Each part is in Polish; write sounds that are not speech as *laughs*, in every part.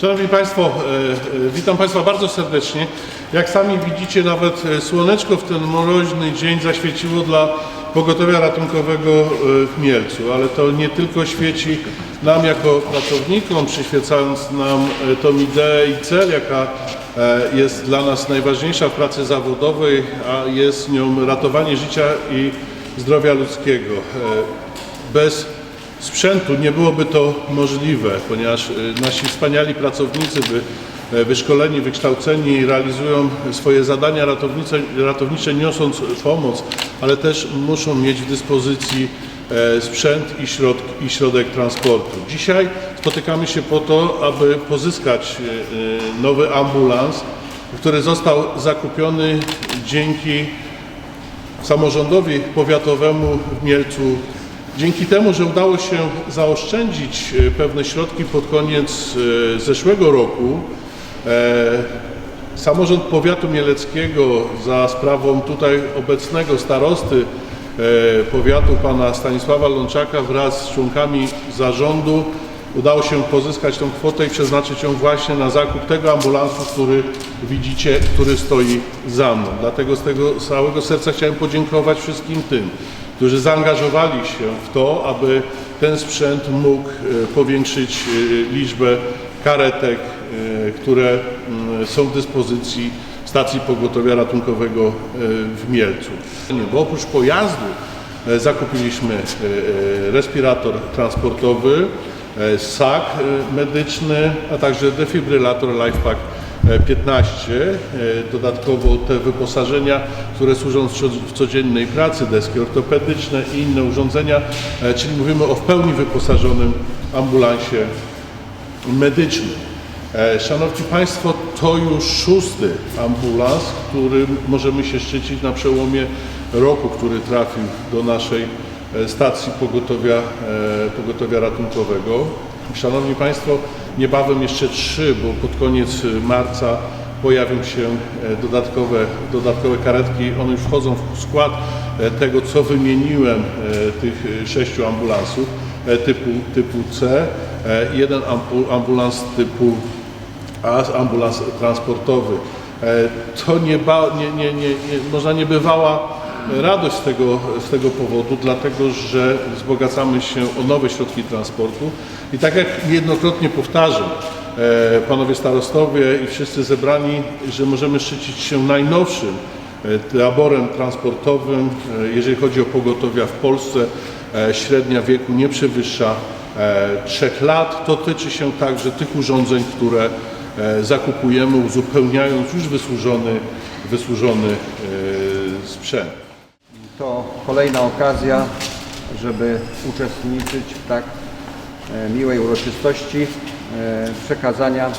Szanowni Państwo, e, e, witam Państwa bardzo serdecznie. Jak sami widzicie, nawet e, słoneczko w ten mroźny dzień zaświeciło dla pogotowia ratunkowego w Mielcu, ale to nie tylko świeci nam jako pracownikom, przyświecając nam tą ideę i cel, jaka jest dla nas najważniejsza w pracy zawodowej, a jest nią ratowanie życia i zdrowia ludzkiego. Bez sprzętu nie byłoby to możliwe, ponieważ y, nasi wspaniali pracownicy, wy, e, wyszkoleni, wykształceni, realizują swoje zadania ratownicze, ratownicze niosąc pomoc, ale też muszą mieć w dyspozycji e, sprzęt i, i środek transportu. Dzisiaj spotykamy się po to, aby pozyskać y, nowy ambulans, który został zakupiony dzięki samorządowi powiatowemu w Mielcu. Dzięki temu, że udało się zaoszczędzić e, pewne środki pod koniec e, zeszłego roku, e, samorząd powiatu mieleckiego za sprawą tutaj obecnego starosty powiatu pana Stanisława Lączaka wraz z członkami zarządu udało się pozyskać tą kwotę i przeznaczyć ją właśnie na zakup tego ambulansu, który widzicie, który stoi za mną. Dlatego z tego całego serca chciałem podziękować wszystkim tym, którzy zaangażowali się w to, aby ten sprzęt mógł e, powiększyć e, liczbę karetek, e, które mm, są w dyspozycji stacji pogotowia ratunkowego w Mielcu. Bo oprócz pojazdu zakupiliśmy respirator transportowy, sak medyczny, a także defibrylator LifePack 15. E, Dodatkowo te wyposażenia, które służą w co- w codziennej pracy, deski ortopedyczne i inne urządzenia, e, czyli mówimy o w pełni wyposażonym ambulansie medycznym. E, Szanowni Państwo, to już szósty ambulans, którym możemy się szczycić na przełomie roku, który trafił do naszej stacji pogotowia, pogotowia ratunkowego. Szanowni Państwo, niebawem jeszcze trzy, bo pod koniec e, marca pojawią się e, dodatkowe, dodatkowe karetki. One już wchodzą w skład e, tego, co wymieniłem, e, tych e, sześciu ambulansów typu, typu C. Jeden ambu- ambulans typu A, ambulans transportowy. To nie, ba, nie, nie, nie, nie, można niebywała radość z tego, z tego powodu, dlatego że wzbogacamy się o nowe środki transportu i tak jak niejednokrotnie powtarzam, e, panowie starostowie i wszyscy zebrani, że możemy szczycić się najnowszym e, taborem transportowym, e, jeżeli chodzi o pogotowia w Polsce. Średnia wieku nie przewyższa e, trzech lat. To tyczy się także tych urządzeń, które zakupujemy, uzupełniając już wysłużony, wysłużony sprzęt. To kolejna okazja, żeby uczestniczyć w tak e, miłej uroczystości e, przekazania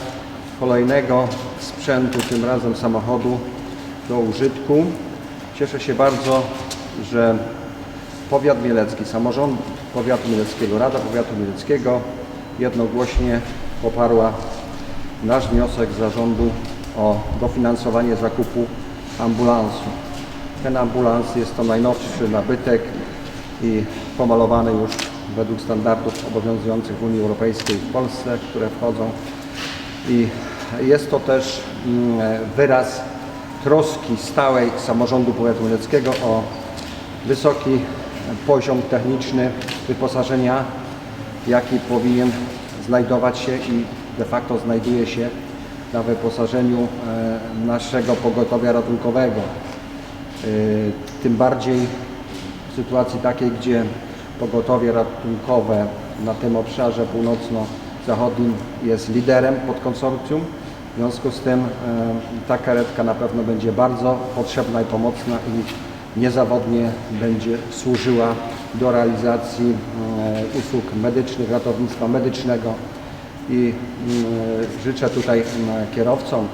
kolejnego sprzętu, tym razem samochodu do użytku. Cieszę się bardzo, że Powiat Mielecki, samorząd Powiatu Mieleckiego, Rada Powiatu Mieleckiego jednogłośnie poparła nasz wniosek zarządu o dofinansowanie zakupu ambulansu. Ten ambulans jest to najnowszy nabytek i pomalowany już według standardów obowiązujących w Unii Europejskiej w Polsce, które wchodzą. I jest to też mm, wyraz troski stałej samorządu powiatu mieleckiego o wysoki poziom techniczny wyposażenia, jaki powinien znajdować się i de facto znajduje się na wyposażeniu e, naszego pogotowia ratunkowego. E, Tym bardziej w sytuacji takiej, gdzie pogotowie ratunkowe na tym obszarze północno-zachodnim jest liderem pod konsorcjum. W związku z tym e, ta karetka na pewno będzie bardzo potrzebna i pomocna i niezawodnie będzie służyła do realizacji e, usług medycznych, ratownictwa medycznego i życzę tutaj kierowcom,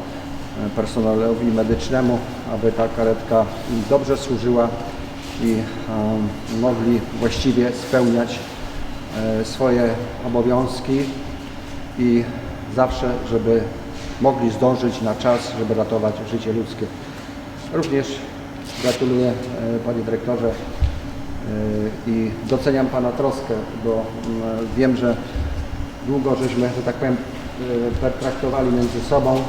personelowi medycznemu, aby ta karetka dobrze służyła i mogli właściwie spełniać e, swoje obowiązki i zawsze, żeby mogli zdążyć na czas, żeby ratować życie ludzkie. Również gratuluję e, Panie Dyrektorze e, i doceniam Pana troskę, bo mm, wiem, że długo żeśmy, że tak powiem, pertraktowali między sobą.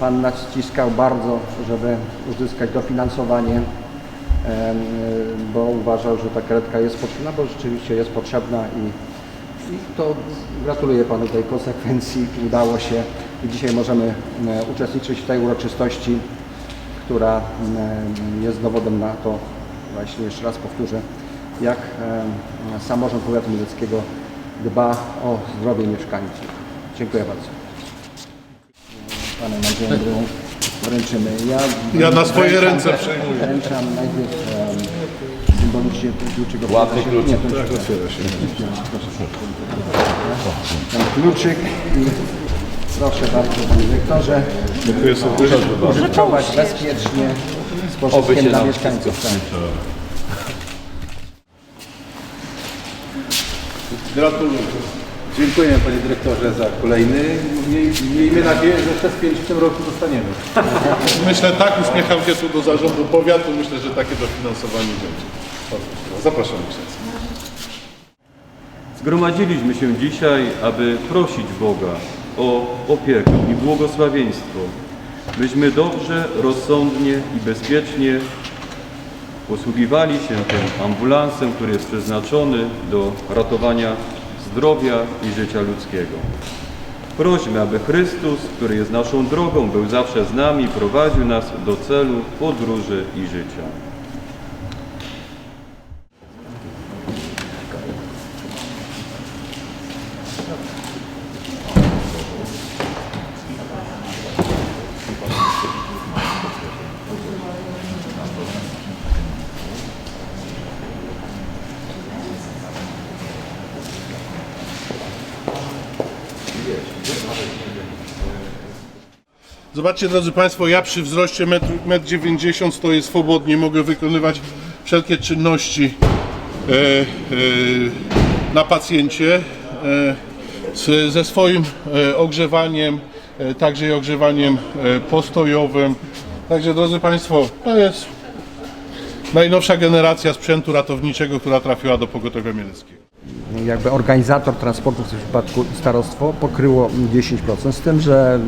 Pan naciskał bardzo, żeby uzyskać dofinansowanie, em, bo uważał, że ta karetka jest potrzebna, bo rzeczywiście jest potrzebna i, i to gratuluję Panu tej konsekwencji. Udało się i dzisiaj możemy e, uczestniczyć w tej uroczystości, która jest dowodem na to, właśnie jeszcze raz powtórzę, jak samorząd powiatu mieleckiego dba o zdrowie mieszkańców. Dziękuję bardzo. Panem Andrzeju wręczymy. Ja, Ja na swoje wręczam- ręce przejmuję. Wręczam najpierw um, symbolicznie kluczyk. Ładny kluczyk. Nie, Tak, otwiera się. ten kluczyk i proszę bardzo Panie Dyrektorze, Dziękuję serdecznie. użytkować bezpiecznie z pożytkiem dla mieszkańców. Gratuluję. Dziękuję panie dyrektorze za kolejny. Miej, miejmy nadzieję, że jeszcze z pięć w tym roku dostaniemy. *laughs* Myślę tak, uśmiecham się tu do zarządu powiatu, myślę, że takie dofinansowanie będzie. Zapraszam księdza. Zgromadziliśmy się dzisiaj, aby prosić Boga o opiekę i błogosławieństwo, byśmy dobrze, rozsądnie i bezpiecznie posługiwali się tym ambulansem, który jest przeznaczony do ratowania zdrowia i życia ludzkiego. Prośmy, aby Chrystus, który jest naszą drogą, był zawsze z nami i prowadził nas do celu podróży i życia. Zobaczcie drodzy Państwo, ja przy wzroście 1,90 m stoję swobodnie, mogę wykonywać wszelkie czynności e, e, na pacjencie e, ze swoim e, ogrzewaniem, e, także i ogrzewaniem e, postojowym. Także drodzy Państwo, to jest najnowsza generacja sprzętu ratowniczego, która trafiła do pogotowia mieleckiego. Jakby organizator transportu, w tym przypadku starostwo, pokryło 10%, z tym, że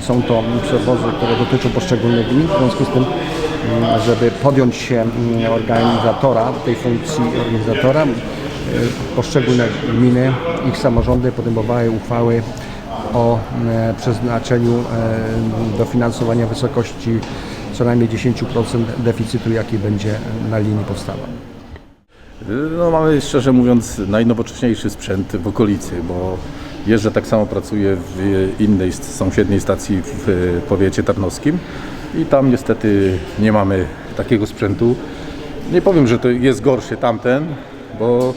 są to przewozy, które dotyczą poszczególnych gmin, w związku z tym, mm, żeby podjąć się mm, organizatora, tej funkcji organizatora, y, poszczególne gminy, ich samorządy podejmowały uchwały o e, przeznaczeniu e, dofinansowania wysokości co najmniej 10% deficytu, jaki będzie na linii powstawał. No, mamy szczerze mówiąc najnowocześniejszy sprzęt w okolicy, bo jeżdżę tak samo pracuję w innej sąsiedniej stacji w powiecie tarnowskim i tam niestety nie mamy takiego sprzętu. Nie powiem, że to jest gorszy tamten, bo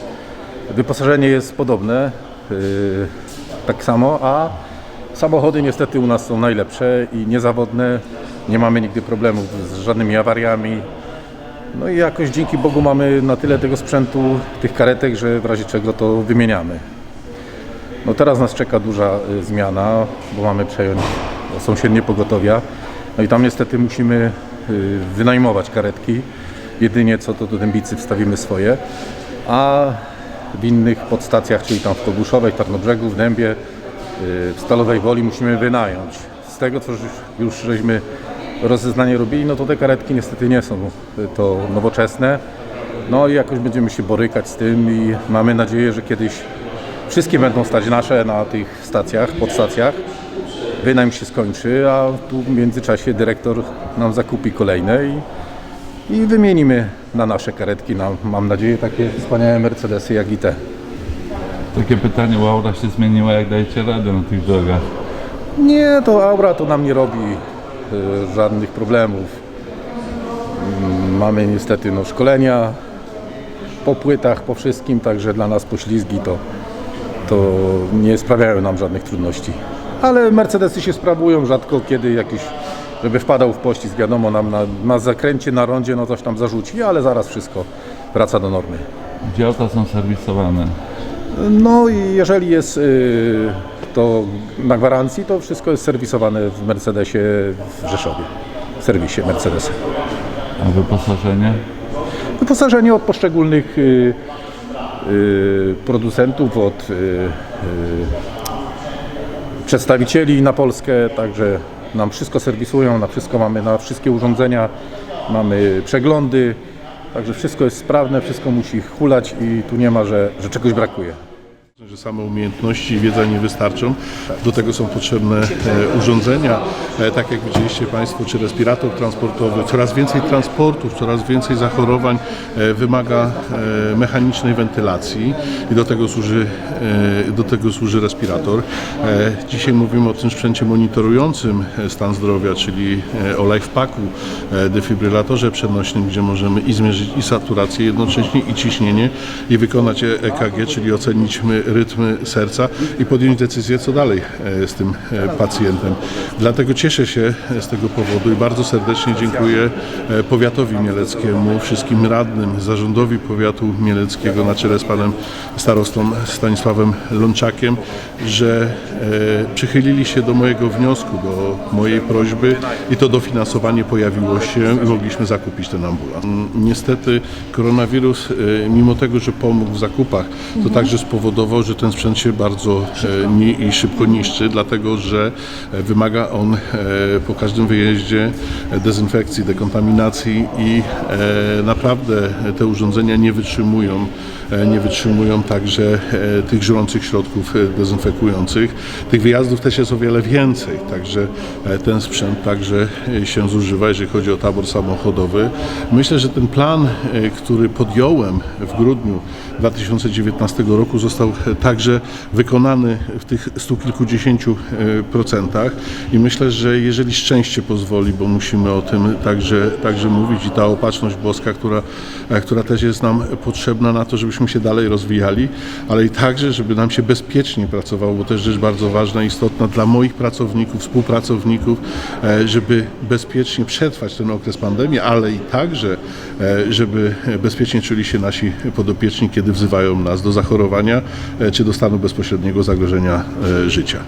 wyposażenie jest podobne, yy, tak samo, a samochody niestety u nas są najlepsze i niezawodne. Nie mamy nigdy problemów z żadnymi awariami, no i jakoś dzięki Bogu mamy na tyle tego sprzętu, tych karetek, że w razie czego to wymieniamy. No teraz nas czeka duża y, zmiana, bo mamy przejąć sąsiednie pogotowia. No i tam niestety musimy y, wynajmować karetki. Jedynie co to do Dębicy wstawimy swoje. A w innych podstacjach, czyli tam w Koguszowej, Tarnobrzegu, w Dębie, y, w Stalowej Woli musimy wynająć. Z tego co już, już żeśmy rozeznanie robili, no to te karetki niestety nie są y, to nowoczesne. No i jakoś będziemy się borykać z tym i mamy nadzieję, że kiedyś wszystkie będą stać nasze na tych stacjach, podstacjach. Wynajm się skończy, a tu w międzyczasie dyrektor nam zakupi kolejne i, i wymienimy na nasze karetki, na, mam nadzieję, takie wspaniałe Mercedesy jak i te. Takie pytanie, Laura się zmieniła, jak dajecie radę na tych drogach? Nie, to Aura to nam nie robi żadnych problemów. Mm, Mamy niestety no, szkolenia po płytach, po wszystkim, także dla nas poślizgi to, to nie sprawiają nam żadnych trudności. Ale Mercedesy się sprawują rzadko, kiedy jakiś, żeby wpadał w pościg, wiadomo, nam na, na zakręcie, na rondzie, no coś tam zarzuci, ale zaraz wszystko wraca do normy. Gdzie auta są serwisowane? No i jeżeli jest y, to na gwarancji, to wszystko jest serwisowane w Mercedesie w Rzeszowie, w serwisie Mercedesa. A wyposażenie? Wyposażenie od poszczególnych y, y, producentów, od y, y, przedstawicieli na Polskę, także nam wszystko serwisują, na wszystko mamy, na wszystkie urządzenia mamy przeglądy, także wszystko jest sprawne, wszystko musi hulać i tu nie ma, że, że czegoś brakuje. Że same umiejętności i wiedza nie wystarczą. Do tego są potrzebne e, urządzenia, e, tak jak widzieliście Państwo, czy respirator transportowy. Coraz więcej transportów, coraz więcej zachorowań e, wymaga mechanicznej wentylacji i do tego służy, do tego służy respirator. Dzisiaj mówimy o tym sprzęcie monitorującym stan zdrowia, czyli o LifePacku, defibrylatorze przenośnym, gdzie możemy i zmierzyć i saturację jednocześnie, i ciśnienie, i wykonać EKG, czyli ocenić rytmy serca i podjąć decyzję, co dalej e, z tym e, pacjentem. Dlatego cieszę się e, z tego powodu i bardzo serdecznie dziękuję powiatowi mieleckiemu, wszystkim radnym, zarządowi powiatu mieleckiego na czele z panem starostą Stanisławem Lączakiem, że przychylili się do mojego wniosku, do mojej prośby i to dofinansowanie pojawiło się i mogliśmy zakupić ten ambulans. Niestety koronawirus, mimo tego, że pomógł w zakupach, to także spowodował, że ten sprzęt się bardzo e, i szybko niszczy, dlatego że e, wymaga on e, po każdym wyjeździe dezynfekcji, dekontaminacji i naprawdę te urządzenia nie wytrzymują nie wytrzymują także tych żrących środków dezynfekujących. Tych wyjazdów też jest o wiele więcej, także ten sprzęt także się zużywa, jeżeli chodzi o tabor samochodowy. Myślę, że ten plan, który podjąłem w grudniu 2019 roku został także wykonany w tych stu kilkudziesięciu e, procentach. I myślę, że jeżeli szczęście pozwoli, bo musimy o tym także, także mówić i ta opatrzność boska, która, e, która też jest nam potrzebna na to, żebyśmy się dalej rozwijali, ale i także, żeby nam się bezpiecznie pracowało, bo też rzecz bardzo ważna, istotna dla moich pracowników, współpracowników, e, żeby bezpiecznie przetrwać ten okres pandemii, ale i także, żeby bezpiecznie czuli się nasi podopieczni, kiedy wzywają nas do zachorowania czy do stanu bezpośredniego zagrożenia e, życia.